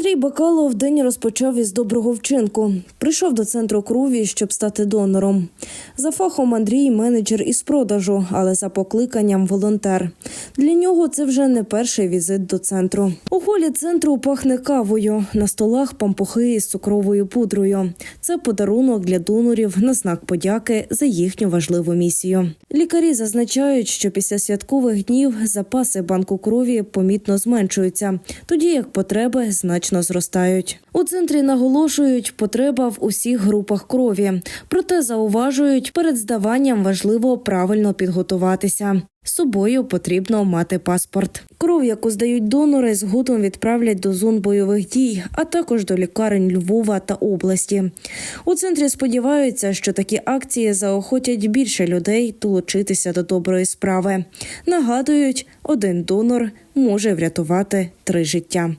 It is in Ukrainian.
Андрій Бакалов день розпочав із доброго вчинку. Прийшов до центру крові, щоб стати донором. За фахом Андрій менеджер із продажу, але за покликанням волонтер. Для нього це вже не перший візит до центру. У холі центру пахне кавою. На столах пампухи із цукровою пудрою. Це подарунок для донорів на знак подяки за їхню важливу місію. Лікарі зазначають, що після святкових днів запаси банку крові помітно зменшуються, тоді як потреби значно зростають. У центрі наголошують, потреба в усіх групах крові. Проте зауважують, перед здаванням важливо правильно підготуватися. З собою потрібно мати паспорт. Кров, яку здають донори, згодом відправлять до зон бойових дій, а також до лікарень Львова та області. У центрі сподіваються, що такі акції заохотять більше людей долучитися до доброї справи. Нагадують, один донор може врятувати три життя.